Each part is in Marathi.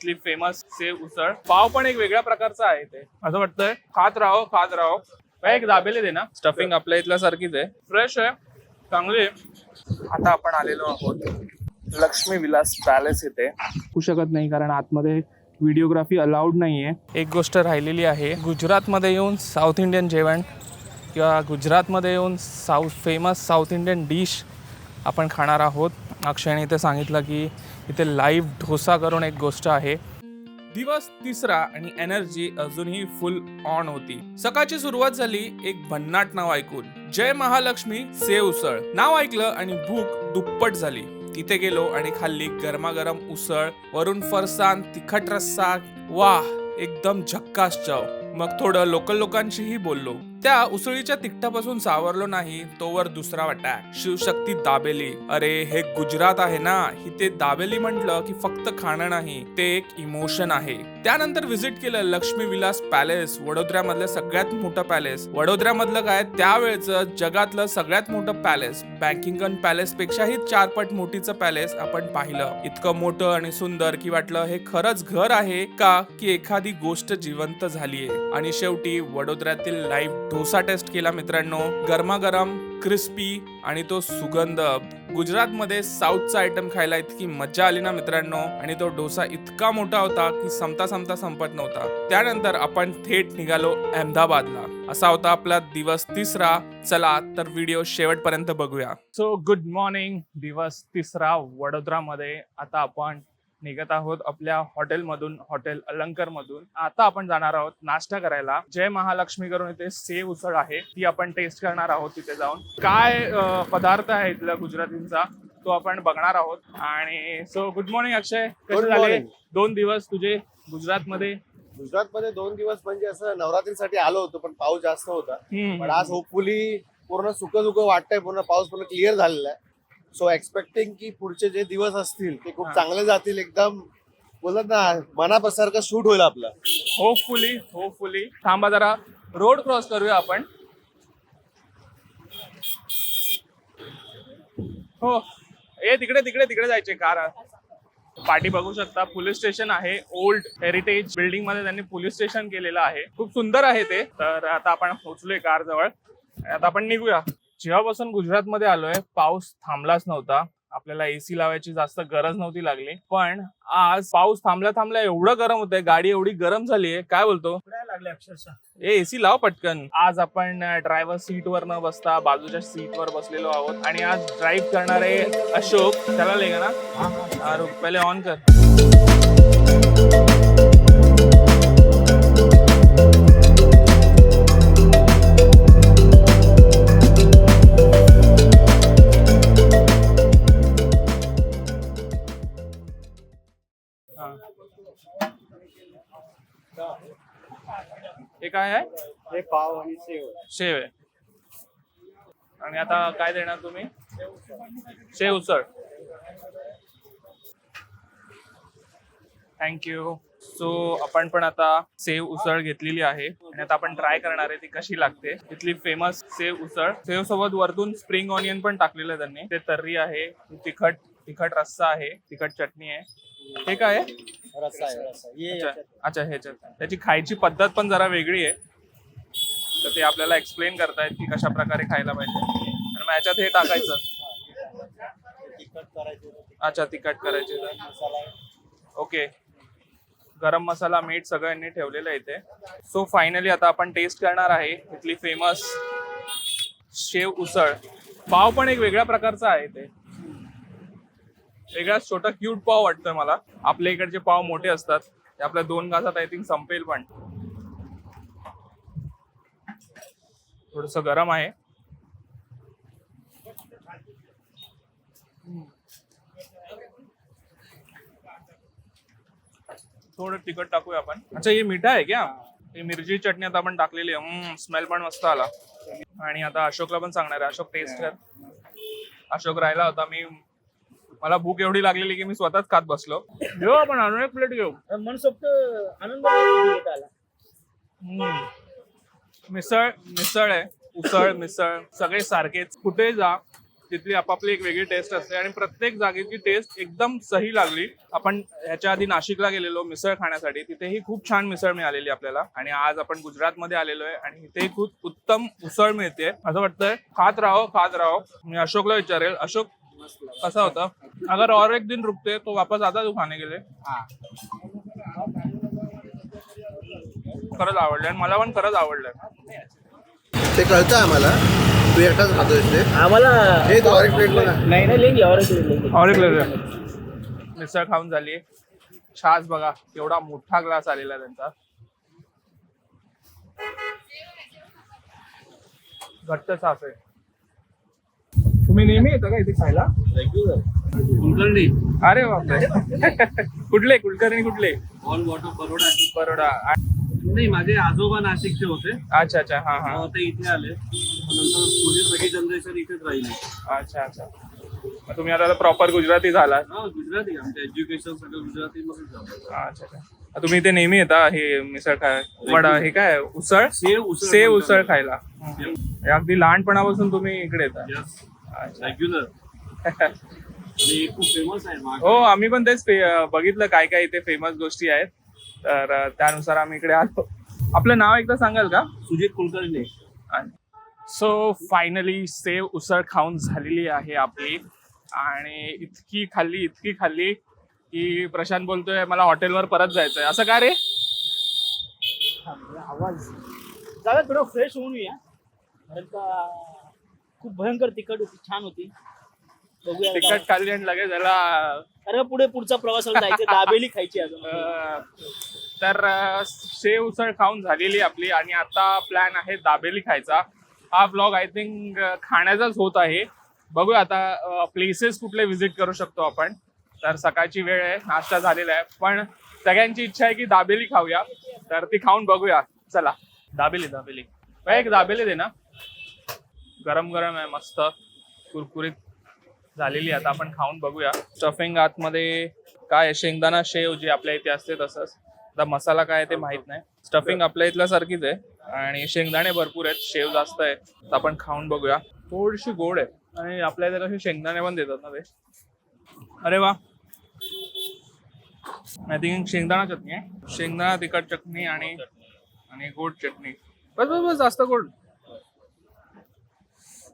इथली फेमस सेव उसळ. पाव पण एक वेगळ्या प्रकारचा आहे ते. असं वाटतंय. खात राहो खात राहो. काय एक दाबेले दे ना. स्टफिंग आपल्या इथल्या सारखीच आहे. फ्रेश आहे. चांगली आहे. आता आपण आलेलो आहोत लक्ष्मी विलास पॅलेस येथे होऊ शकत नाही कारण आतमध्ये व्हिडिओग्राफी अलाउड नाहीये. एक गोष्ट राहिलेली आहे. गुजरातमध्ये येऊन साऊथ इंडियन जेवण किंवा गुजरातमध्ये येऊन south famous south Indian dish आपण खाणार आहोत. अक्षयने इथे सांगितलं की इथे लाईव्ह ढोसा करून एक गोष्ट आहे. दिवस तिसरा आणि एनर्जी अजूनही फुल ऑन होती. सकाळची सुरुवात झाली एक भन्नाट नाव ऐकून. जय महालक्ष्मी सेव उसळ. नाव ऐकलं आणि भूक दुप्पट झाली. तिथे गेलो आणि खाल्ली गरमागरम उसळ. वरून फरसाण तिखट रस्सा. वाह एकदम झक्कास चव. मग थोडं लोकल लोकांशीही बोललो. त्या उसळीच्या तिकटापासून सावरलो नाही तोवर दुसरा वाटा शिवशक्ती दाबेली. अरे हे गुजरात आहे ना? ते दाबेली म्हटलं की फक्त खाणं नाही ते एक इमोशन आहे. त्यानंतर व्हिजिट केलं लक्ष्मी विलास पॅलेस वडोदऱ्यामधलं सगळ्यात मोठं पॅलेस. वडोदऱ्यामधलं काय? त्यावेळेचं जगातलं सगळ्यात मोठं पॅलेस. बँकिंगन पॅलेस पेक्षाही चारपट मोठीचं पॅलेस आपण पाहिलं. इतकं मोठं आणि सुंदर की वाटलं हे खरंच घर आहे का? की एखादी गोष्ट जिवंत झालीये. आणि शेवटी वडोदऱ्यातील लाईव्ह डोसा टेस्ट केला मित्रांनो. गरमागरम क्रिस्पी आणि तो सुगंध. गुजरातमध्ये साऊथचा आयटम खायला इतकी मजा आली ना मित्रांनो. आणि तो डोसा इतका मोठा होता की संपता संपता संपत नव्हता. त्यानंतर आपण थेट निघालो अहमदाबादला. असा होता आपला दिवस तिसरा. चला तर व्हिडिओ शेवटपर्यंत बघूया. सो गुड मॉर्निंग दिवस तिसरा वडोदरामध्ये. आता आपण निघत आहोत आपल्या हॉटेलमधून हॉटेल अलंकर मधून आता आपण जाणार आहोत नाश्ता करायला. जय महालक्ष्मी करून इथे सेव उसळ आहे. ती आपण टेस्ट करणार आहोत तिथे जाऊन. काय पदार्थ आहे इथला गुजरातींचा तो आपण बघणार आहोत. आणि सो गुड मॉर्निंग अक्षय. कसे झाले. दोन दिवस तुझे गुजरातमध्ये? गुजरातमध्ये दोन दिवस म्हणजे असं नवरात्रीसाठी आलो होतो पण पाऊस जास्त होता. पण आज होपफुली पूर्ण सुक सुक वाटतंय पूर्ण पाऊस पूर्ण क्लिअर झालेला आहे. सो एक्सपेक्टिंग की पुढचे जे दिवस असतील ते खूप. चांगले जातील एकदम. बोलत ना मनासारखं शूट होईल आपलं. होपफुली होपफुली थांबा जरा. रोड क्रॉस करूया आपण. हो. ए तिकडे तिकडे तिकडे जायचे कार. पाठी बघू शकता पोलीस स्टेशन आहे. ओल्ड हेरिटेज बिल्डिंगमध्ये त्यांनी पोलीस स्टेशन केलेलं आहे. खूप सुंदर आहे ते. तर आता आपण पोहोचलोय कार जवळ आता आपण निघूया. जेव्हापासून गुजरातमध्ये आलोय पाऊस थांबलाच नव्हता. आपल्याला एसी लावायची जास्त गरज नव्हती लागली. पण आज पाऊस थांबल्या थांबल्या एवढं गरम होतंय गाडी एवढी गरम झालीये. काय बोलतो? लागले अक्षरशः. ए एसी लाव पटकन. आज आपण ड्रायव्हर सीट वर न बसता बाजूच्या सीट वर बसलेलो आहोत. आणि आज ड्राईव्ह करणारे अशोक त्याला लेगा ना? पहिले ऑन कर. पाव आणि सेव शेव आहे. आणि आता काय देणार तुम्ही? शेव उसळ. थँक्यू सो आपण पण आता सेव उसळ घेतलेली आहे. आणि आता आपण ट्राय करणार आहे ती कशी लागते. इथली फेमस सेव उसळ. सेव सोबत वरतून स्प्रिंग ऑनियन पण टाकलेलं आहे त्यांनी. ते तर्री आहे तिखट तिखट रस्सा आहे तिखट चटणी आहे. हे काय आहे? रस्सा आहे रस्सा ये अच्छा अच्छा ह्याच्यात त्याची खायची पद्धत पण जरा वेगळी आहे. तर ते आपल्याला एक्सप्लेन करतायत की कशा प्रकारे खायला पाहिजे. आणि मग हे टाकायचं. अच्छा तिखट करायचे. ओके. गरम मसाला मीठ सगळं यांनी ठेवलेलं आहे इथे. सो फायनली आता आपण टेस्ट करणार आहे इथली फेमस शेव उसळ. पाव पण एक वेगळ्या प्रकारचा आहे ते. वेगळा छोटा क्यूट पाव वाटतोय मला. आपल्या इकडचे पाव मोठे असतात. ते आपल्या दोन घासात आय थिंक संपेल पण. थोडस गरम आहे. थोडं तिखट टाकूया आपण. अच्छा हे मिठा आहे क्या? ही मिरची चटणी आता आपण टाकलेली आहे. स्मेल पण मस्त आला. आणि आता अशोकला पण सांगणार आहे. अशोक टेस्ट कर. अशोक राहिला होता. मी मला भूक एवढी लागलेली की मी स्वतःच खात बसलो. घेऊ आपण अजून एक प्लेट घेऊ. मनसोक्त आनंद. मिसळ मिसळ आहे. उसळ मिसळ. सगळे सारखेच. कुठे जा तिथली आपापली एक वेगळी टेस्ट असते. आणि प्रत्येक जागेची टेस्ट एकदम सही लागली. आपण ह्याच्या आधी नाशिकला गेलेलो मिसळ खाण्यासाठी. तिथेही खूप छान मिसळ मिळालेली आपल्याला. आणि आज आपण गुजरातमध्ये आलेलो आहे. आणि इथेही खूप उत्तम उसळ मिळते. असं वाटतंय खात राहो खात राहो. मी अशोकला विचारेल. अशोक कसा होता? अगर और एक दिन रुकते तो वापस आता तू खाने गेले खरंच आवडलं आणि मला पण खरंच आवडलं. ते कळतं आम्हाला. तू एकटाच खातोय ते. आम्हाला हे तो और एक प्लेट बघा नाही नाही लेंगे मिसळ खाऊन झाली. छास बघा एवढा मोठा ग्लास आलेला त्यांचा. घट्ट छास आहे. तुम्ही नेहमी येता का इथे खायला? कुलकर्णी. अरे बापरे. कुठले? कुलकर्णी कुठले? ऑल वॉटर बरोडा बरोडा. नाही माझे आजोबा नाशिकचे होते. अच्छा अच्छा. हा हा. मग ते इथे आले. मग नंतर पुढे सगळी जनरेशन इथेच राहिली. अच्छा अच्छा. मग तुम्ही आता प्रॉपर गुजराती झालात. हा गुजराती. आमचं एज्युकेशन सगळं गुजराती मध्येच झालं. अच्छा अच्छा. तुम्ही इथे नेहमी येता हे मिसळ खाय वडा हे काय उसळ? सेव उसळ सेव. उसळ खायला. हे अगदी लहानपणापासून तुम्ही इकडे येता. अच्छा. रेग्युलर आणि खूप फेमस आहे मागे. हो आम्ही पण तेच बघितलं काय काय इथे फेमस गोष्टी आहेत. तर त्यानुसार आम्ही इकडे आलो. आपलं नाव एकदा सांगाल का? Sujit Kulkarni. So finally save उसळ खाऊन झालेली आहे आपली. आणि इतकी खाल्ली इतकी खाल्ली की प्रशांत बोलतोय मला हॉटेलवर परत जायचंय. असं का रे? आवाज. जागा थोडं फ्रेश होऊन या कारण का खूप भयंकर तिखट होती छान होती. बघूया आता. तिखट खाल्ली आणि लगेच त्याला अरे पुढे पुढचा प्रवासाला जायचं दाबेली खायची अजून अं, तर अं, शेव उसळ खाऊन झालेली आपली आणि आता प्लॅन आहे दाबेली खायचा. हा ब्लॉग आय थिंक खाण्याचाच होत आहे. बघूया आता प्लेसेस कुठले व्हिजिट करू शकतो आपण. तर सकाळची वेळ आहे नाश्ता झालेला आहे. पण सगळ्यांची इच्छा आहे की दाबेली खाऊया. तर ती खाऊन बघूया. चला. दाबेली दाबेली. बाई, एक दाबेली दे ना. गरम गरम आहे मस्त. कुरकुरीत. झालेली आहे. आता आपण खाऊन बघूया. स्टफिंग आतमध्ये काय शेंगदाणा शेव जी आपल्या इथे असते तसंच. आता मसाला काय ते माहीत नाही. स्टफिंग आपल्या इथल्या सारखीच आहे. आणि शेंगदाणे भरपूर आहेत. शेव जास्त आहे. तर आपण खाऊन बघूया. थोडीशी गोड आहे. आणि आपल्या इथे कसे शेंगदाणे पण देतात ना ते. अरे वा. आय थिंक शेंगदाणा चटणी आहे. शेंगदाणा तिखट चटणी आणि आणि गोड चटणी. बस बस बस जास्त गोड.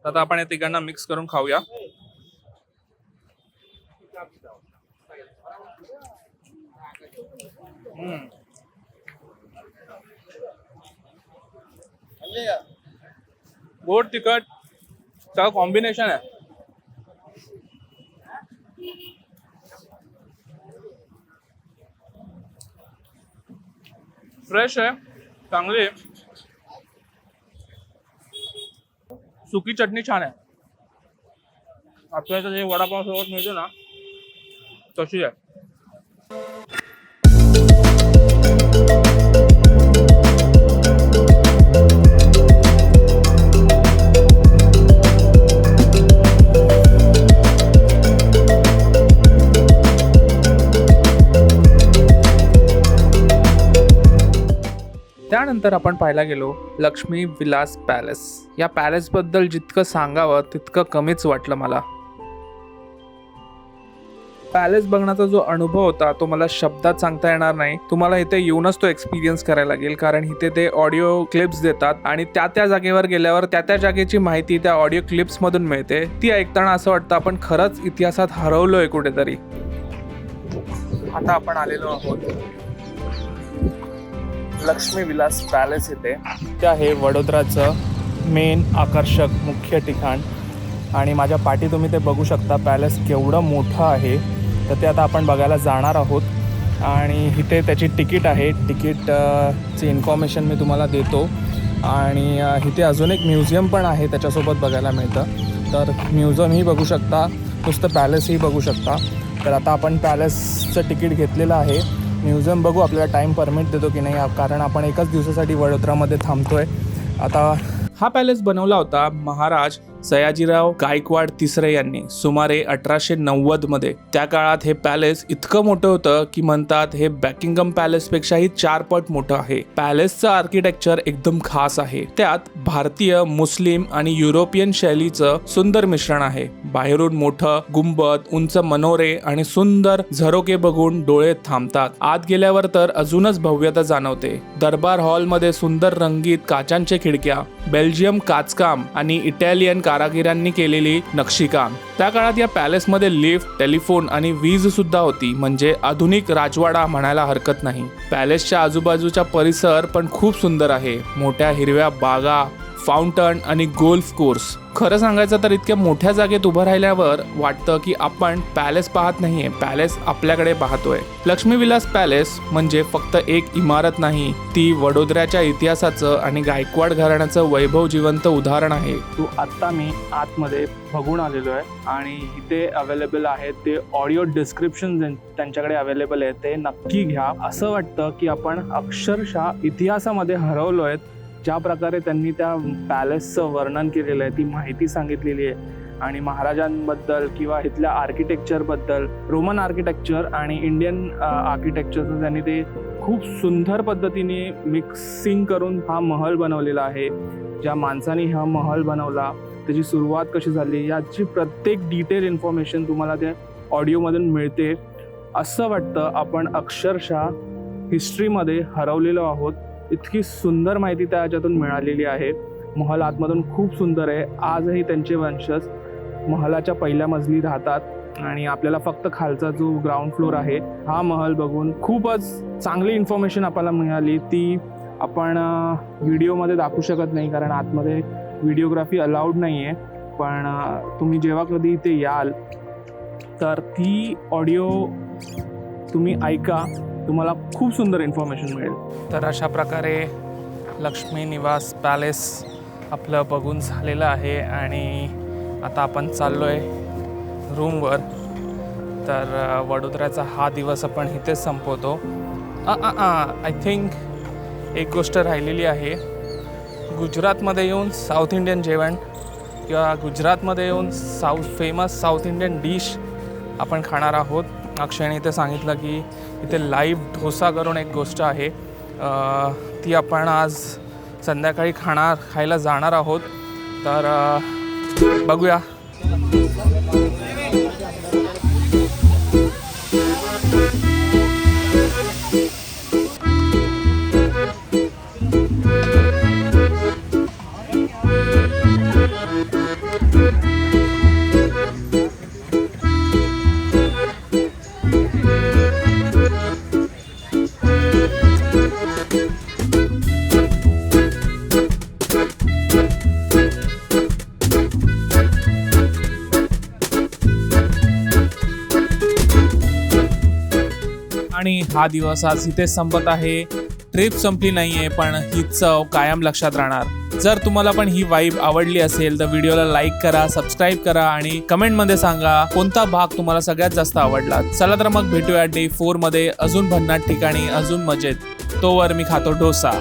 आता आपण या तिघांना मिक्स करून खाऊया. गोड तिखट सगळं कॉम्बिनेशन आहे. फ्रेश आहे चांगली. आहे सुकी चटणी छान आहे. आपल्या जे वडापाव सोबत मिळतो ना तशी आहे. त्यानंतर आपण पाहायला गेलो लक्ष्मी विलास पॅलेस. या पॅलेसबद्दल जितकं सांगावं तितकं कमीच वाटलं मला. पॅलेस बघण्याचा जो अनुभव होता तो मला शब्दात सांगता येणार नाही. तुम्हाला इथे येऊनच तो एक्सपिरियन्स करायला लागेल कारण इथे ते ऑडिओ क्लिप्स देतात आणि त्या त्या जागेवर गेल्यावर त्या त्या जागेची माहिती त्या ऑडिओ क्लिप्समधून मिळते. ती ऐकताना असं वाटतं आपण खरंच इतिहासात हरवलोय कुठेतरी. आता आपण आलेलो आहोत. लक्ष्मी विलास पॅलेस इथे. त्या आहे वडोदराचं मेन आकर्षक मुख्य ठिकाण. आणि माझ्या पाठी तुम्ही ते बघू शकता पॅलेस केवढं मोठं आहे. तर ते आता आपण बघायला जाणार आहोत. आणि इथे त्याची तिकीट आहे. तिकीटची इन्फॉर्मेशन मी तुम्हाला देतो. आणि इथे अजून एक म्युझियम पण आहे त्याच्यासोबत बघायला मिळतं. तर म्युझियमही बघू शकता. नुसतं पॅलेसही बघू शकता. तर आता आपण पॅलेसचं तिकीट घेतलेलं आहे. म्युझियम बघू आपल्याला टाईम परमिट देतो की नाही कारण आपण एकाच दिवसासाठी वडोदरामध्ये थांबतो आहे आता हा पॅलेस बनवला होता महाराज सयाजीराव गायकवाड तिसरे यांनी सुमारे अठराशे नव्वदमध्ये त्या काळात हे पॅलेस इतकं मोठं होतं की म्हणतात हे बॅकिंगम पॅलेस पेक्षाही चार पट मोठं आहे. पॅलेसचं आर्किटेक्चर एकदम खास आहे. त्यात भारतीय मुस्लिम आणि युरोपियन शैलीचं सुंदर मिश्रण आहे. बाहेरून मोठं गुंबद उंच मनोरे आणि सुंदर झरोके बघून डोळे थांबतात. आत गेल्यावर तर अजूनच भव्यता जाणवते. दरबार हॉलमध्ये सुंदर रंगीत काचांच्या खिडक्या बेल्जियम काचकाम आणि इटालियन कारागिरांनी केलेली नक्षीकाम त्या काळात या पॅलेसमध्ये लिफ्ट टेलिफोन आणि वीज सुद्धा होती. म्हणजे आधुनिक राजवाडा म्हणायला हरकत नाही. पॅलेसच्या आजूबाजूचा परिसर पण खूप सुंदर आहे. मोठ्या हिरव्या बागा फाउंटन आणि गोल्फ कोर्स. खरं सांगायचं तर इतक्या मोठ्या जागेत उभं राहिल्यावर वाटतं की आपण पॅलेस पाहत नाहीये पॅलेस आपल्याकडे पाहतोय. लक्ष्मी विलास पॅलेस म्हणजे फक्त एक इमारत नाही ती वडोदऱ्याच्या इतिहासाचं आणि गायकवाड घराण्याचं वैभव जिवंत उदाहरण आहे. तो आत्ता मी आतमध्ये बघून आलेलो आहे आणि इथे अवेलेबल आहे ते ऑडिओ डिस्क्रिप्शन त्यांच्याकडे अवेलेबल आहे ते नक्की घ्या. असं वाटतं की आपण अक्षरशः इतिहासामध्ये हरवलो आहेत ज्या प्रकारे त्यांनी त्या पॅलेसचं वर्णन केलेलं आहे ती माहिती सांगितलेली आहे. आणि महाराजांबद्दल किंवा इथल्या आर्किटेक्चरबद्दल रोमन आर्किटेक्चर आणि इंडियन आर्किटेक्चरचं त्यांनी ते खूप सुंदर पद्धतीने मिक्सिंग करून हा महल बनवलेला आहे. ज्या माणसाने हा महल बनवला त्याची सुरुवात कशी झाली याची प्रत्येक डिटेल इन्फॉर्मेशन तुम्हाला त्या ऑडिओमधून मिळते. असं वाटतं आपण अक्षरशः हिस्ट्रीमध्ये हरवलेलो आहोत. इतकी सुंदर माहिती त्या ह्याच्यातून मिळालेली आहे. महल आतमधून खूप सुंदर आहे. आजही त्यांचे वंशज महलाच्या पहिल्या मजली राहतात आणि आपल्याला फक्त खालचा जो ग्राउंड फ्लोर आहे हा महल बघून खूपच चांगली इन्फॉर्मेशन आपल्याला मिळाली. ती आपण व्हिडिओमध्ये दाखवू शकत नाही कारण आतमध्ये व्हिडिओग्राफी अलाउड नाही आहे पण तुम्ही जेव्हा कधी इथे याल तर ती ऑडिओ तुम्ही ऐका. तुम्हाला खूप सुंदर इन्फॉर्मेशन मिळेल. तर अशा प्रकारे लक्ष्मी निवास पॅलेस आपलं बघून झालेलं आहे आणि आता आपण चाललो आहे रूमवर तर वडोदऱ्याचा हा दिवस आपण इथेच संपवतो. आय थिंक एक गोष्ट राहिलेली आहे. गुजरातमध्ये येऊन साऊथ इंडियन जेवण किंवा गुजरातमध्ये येऊन south famous south Indian dish आपण खाणार आहोत. अक्षयने इथे सांगितलं की इथे लाईव्ह ढोसा करून एक गोष्ट आहे. ती आपण आज संध्याकाळी खाणार खायला जाणार आहोत. तर बघूया. आणि हा दिवस आज इथे संपत आहे. ट्रिप संपली नाही आहे पण ही चव कायम लक्षात राहणार. जर तुम्हाला पण ही वाईब आवडली असेल तर व्हिडिओला लाईक करा सबस्क्राईब करा आणि कमेंटमध्ये सांगा कोणता भाग तुम्हाला सगळ्यात जास्त आवडला? चला तर मग भेटूया डे फोरमध्ये अजून भन्नाट ठिकाणी अजून मजेत. तोवर मी खातो डोसा.